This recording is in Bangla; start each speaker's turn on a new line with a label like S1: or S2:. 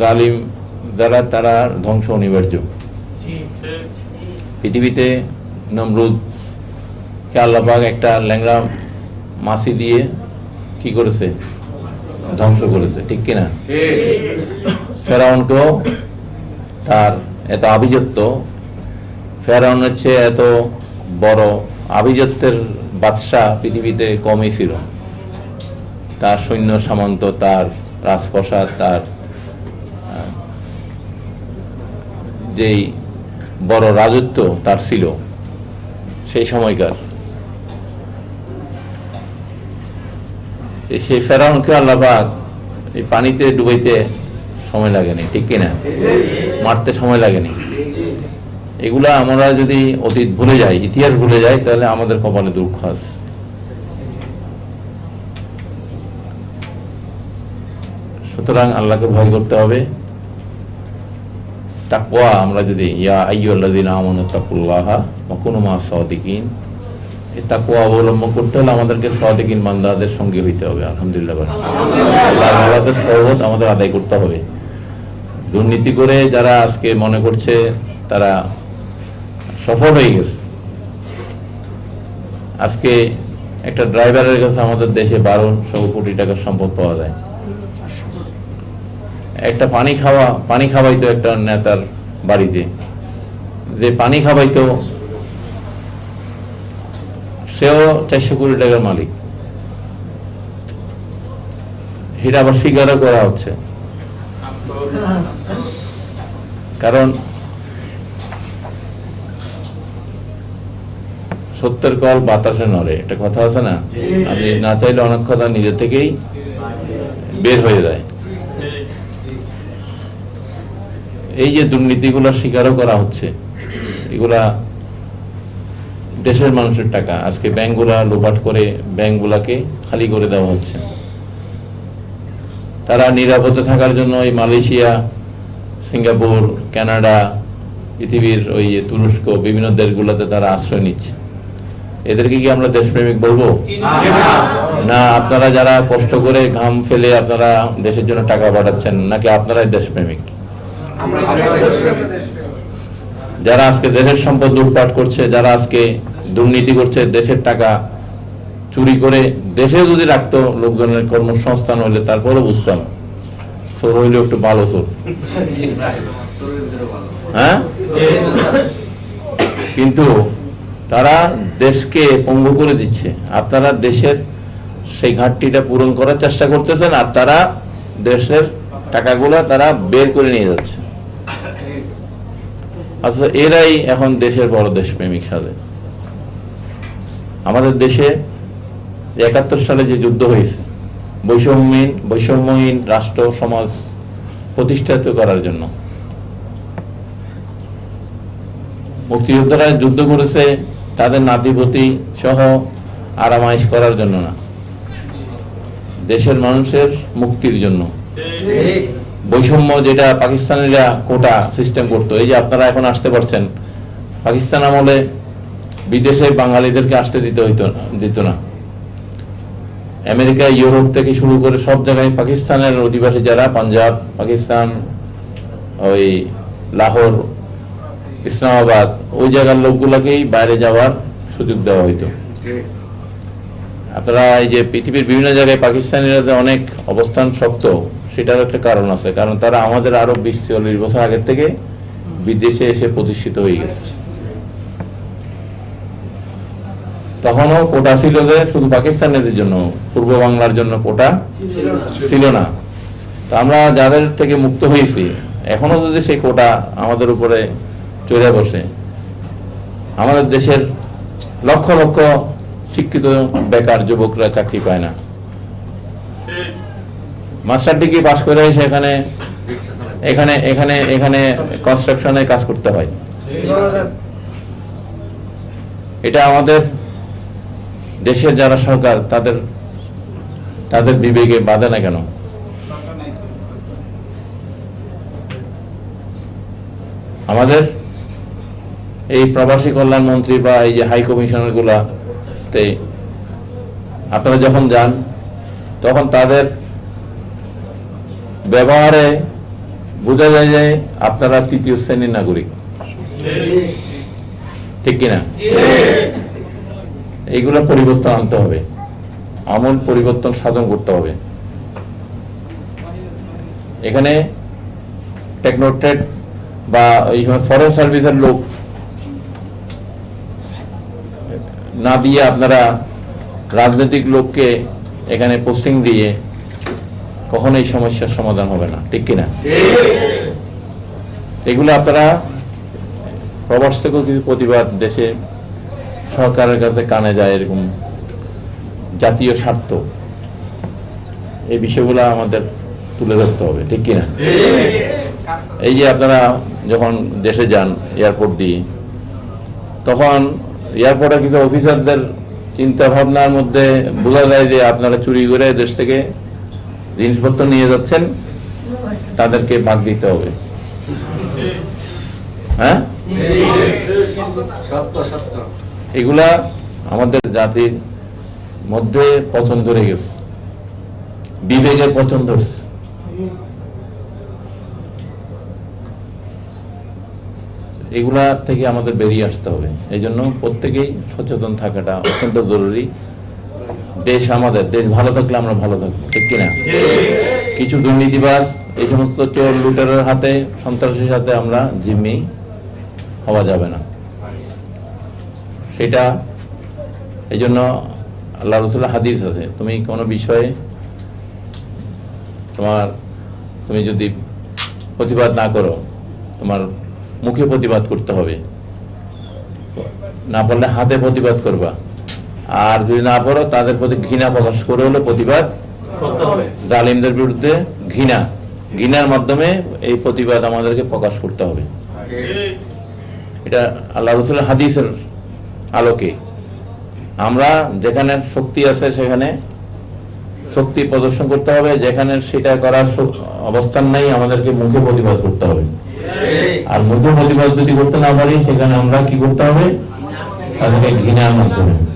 S1: জালিম, যারা তারা ধ্বংস অনিবার্য। পৃথিবীতে নমরুদ আল্লাপাক একটা ল্যাংড়া মাসি দিয়ে কি করেছে? ধ্বংস করেছে, ঠিক কিনা? ফেরাউনকেও তার এত আভিজাত্য ফেরাউনের চেয়ে এত বড় আভিজাত্যের বাদশাহ পৃথিবীতে কমই ছিল। তার সৈন্য সামন্ত, তার রাজপ্রসাদ, তার যেই বড় রাজত্ব তার ছিল, সেই সময়কার। সেই ফেরাউনকে আল্লাপাক এই পানিতে ডুবাইতে সময় লাগেনি, ঠিক কিনা? মারতে সময় লাগেনি। এগুলা আমরা যদি অতীত ভুলে যাই, ইতিহাস ভুলে যাই, তাহলে আমাদের কপালে দুঃখ আছে সুতরাং আল্লাহকে ভয় করতে হবে। তাকওয়া, আমরা যদি, ইয়া আইয়ুল্লাযিনা আমানু তাকুল্লাহা ওয়া কুনু মা সাদিকিন। এই তাকওয়া অবলম্বন করতে হলে আমাদেরকে সাদিকিন বান্দাদের সঙ্গে হইতে হবে, আলহামদুলিল্লাহ বলেন। আল্লাহ তাআলার সহবত আমাদের আদায় করতে হবে। দুর্নীতি করে যারা আজকে মনে করছে তারা সফল হয়ে গেছে। আজকে একটা ড্রাইভারের কাছে আমাদের দেশে বারোশো কোটি টাকার সম্পদ পাওয়া যায়। একটা পানি খাওয়া পানি খাওয়াইতো একটা নেতার বাড়িতে। যে পানি খাওয়াইতো সেও চারশো কোটি টাকার মালিক। এটা আবার স্বীকারও করা হচ্ছে। কারণ সত্যের কল বাতাসে নড়ে একটা কথা আছে না? আপনি না চাইলে অনেক কথা নিজে থেকেই বের হয়ে যায়। এই যে দুর্নীতিগুলো স্বীকারও করা হচ্ছে, এগুলা দেশের মানুষের টাকা। আজকে ব্যাংকগুলা লোপাট করে ব্যাংকগুলাকে খালি করে দেওয়া হচ্ছে। তারা নিরাপদে থাকার জন্য এই মালয়েশিয়া, সিঙ্গাপুর, কানাডা, পৃথিবীর ওই তুরস্ক, বিভিন্ন দেশগুলোতে তারা আশ্রয় নিচ্ছে। এদেরকে কি আমরা দেশপ্রেমিক বলব? না, আপনারা যারা কষ্ট করে ঘাম ফেলে আপনারা দেশের জন্য টাকা পাঠাচ্ছেন, নাকি আপনারাই দেশপ্রেমিক? যারা আজকে দেশের সম্পদ লুটপাট করছে যারা আজকে দুর্নীতি করছে দেশের টাকা চুরি করে দেশে যদি রাখতো লোকজনের কর্মসংস্থান হইলে তারপরে বুঝতাম। চোর হইলে একটু ভালো চোর। হ্যাঁ? কিন্তু তারা দেশকে পঙ্গু করে দিচ্ছে। আপনারা দেশের সেই ঘাটতিটা পূরণ করার চেষ্টা করতেছেন আর তারা দেশের টাকাগুলো তারা বের করে নিয়ে যাচ্ছে। আচ্ছা এরাই এখন দেশের বড় দেশপ্রেমিক সাজে আমাদের দেশে একাত্তর সালে যে যুদ্ধ হয়েছে, বৈষম্যহীন বৈষম্যহীন রাষ্ট্র, সমাজ প্রতিষ্ঠিত করার জন্য। মুক্তিযোদ্ধারা যুদ্ধ করেছে, তাদের নাতিপতি সহ আরামাইশ করার জন্য না। দেশের মানুষের মুক্তির জন্য। বৈষম্য যেটা পাকিস্তানিরা কোটা সিস্টেম করতো, এই যে আপনারা এখন আসতে পারছেন, পাকিস্তান আমলে বিদেশে বাঙালিদেরকে আসতে দিতে হইতো দিত না। আমেরিকা, ইউরোপ থেকে শুরু করে সব জায়গায় পাকিস্তানের অধিবাসী যারা, পাঞ্জাব, পাকিস্তান, ওই লাহোর, ইসলামাবাদ, ওই জায়গার লোকগুলোকেই বাইরে যাওয়ার সুযোগ দেওয়া হইতো। আপনারা এই যে পৃথিবীর বিভিন্ন জায়গায় পাকিস্তানিরা অনেক অবস্থান শক্ত সেটার একটা কারণ আছে। কারণ তারা আমাদের আরও বিশ চল্লিশ বছর আগের থেকে বিদেশে এসে প্রতিষ্ঠিত হয়ে গেছে। তখনও কোটা ছিল যে শুধু পাকিস্তানিদের জন্য পূর্ব বাংলার জন্য কোটা ছিল না। তো আমরা যাদের থেকে মুক্ত হয়েছি এখনও যদি সেই কোটা আমাদের উপরে চলে বসে আমাদের দেশের লক্ষ লক্ষ শিক্ষিত বেকার যুবকরা চাকরি পায় না। মাস্টার ডিগ্রি পাশ করে এসে এখানে এখানে এখানে এখানে কনস্ট্রাকশনে কাজ করতে হয়। এটা আমাদের দেশের যারা সরকার তাদের তাদের বিবেকে বাধে না কেন? আমাদের এই প্রবাসী কল্যাণ মন্ত্রী বা এই যে হাই কমিশনারগুলা আপনারা যখন যান তখন তাদের ব্যবহারে বোঝা যায় যে আপনারা তৃতীয় শ্রেণির নাগরিক। ঠিক কিনা? এইগুলো পরিবর্তন আনতে হবে। আমূল পরিবর্তন সাধন করতে হবে। এখানে টেকনোট্রেড বা ফরেন সার্ভিসের লোক না দিয়ে আপনারা রাজনৈতিক লোককে এখানে পোস্টিং দিয়ে কখনো এই সমস্যার সমাধান হবে না, ঠিক কিনা? এগুলো আপনারা প্রবাস থেকেও কিছু প্রতিবাদ দেশে সরকারের কাছে কানে যায় এরকম জাতীয় স্বার্থ। এই বিষয়গুলো আমাদের তুলে ধরতে হবে, ঠিক কিনা? এই যে আপনারা যখন দেশে যান এয়ারপোর্ট দিয়ে, তখন এয়ারপোর্টে কিছু অফিসারদের চিন্তা ভাবনার মধ্যে বোঝা যায় যে আপনারা চুরি করে দেশ থেকে জিনিসপত্র নিয়ে যাচ্ছেন তাদেরকে ভাগ দিতে হবে। হ্যাঁ? এগুলা আমাদের জাতির মধ্যে পছন্দ ধরে গেছে। বিবেকের পছন্দ ধরছে। এগুলা থেকে আমাদের বেরিয়ে আসতে হবে। এই জন্য প্রত্যেকেই সচেতন থাকাটা অত্যন্ত জরুরি। দেশ আমাদের দেশ ভালো থাকলে আমরা ভালো থাকব ঠিক কিনা? কিছু দুর্নীতিবাজ এই সমস্ত চোর লুটের হাতে সন্ত্রাসীর হাতে আমরা জিম্মি হওয়া যাবে না। সেটা এই জন্য আল্লাহ রসুল্লাহ হাদিস আছে। তুমি কোনো বিষয়ে তোমার তুমি যদি প্রতিবাদ না করো তোমার মুখে প্রতিবাদ করতে হবে। না পারলে হাতে প্রতিবাদ করবা। আর যদি না পারো, তাদের প্রতি ঘৃণা প্রকাশ করে হলে প্রতিবাদ। জালিমদের বিরুদ্ধে ঘৃণা। ঘৃণার মাধ্যমে এই প্রতিবাদ আমাদেরকে প্রকাশ করতে হবে। এটা আল্লাহ রসুলের হাদিসের আলোকে। আমরা যেখানে শক্তি আছে সেখানে শক্তি প্রদর্শন করতে হবে। যেখানে সেটা করার অবস্থান নাই, আমাদেরকে মুখে প্রতিবাদ করতে হবে। আর মুখে প্রতিবাদ যদি করতে না পারি, সেখানে আমরা কি করতে হবে? তাদেরকে ঘৃণার মাধ্যমে।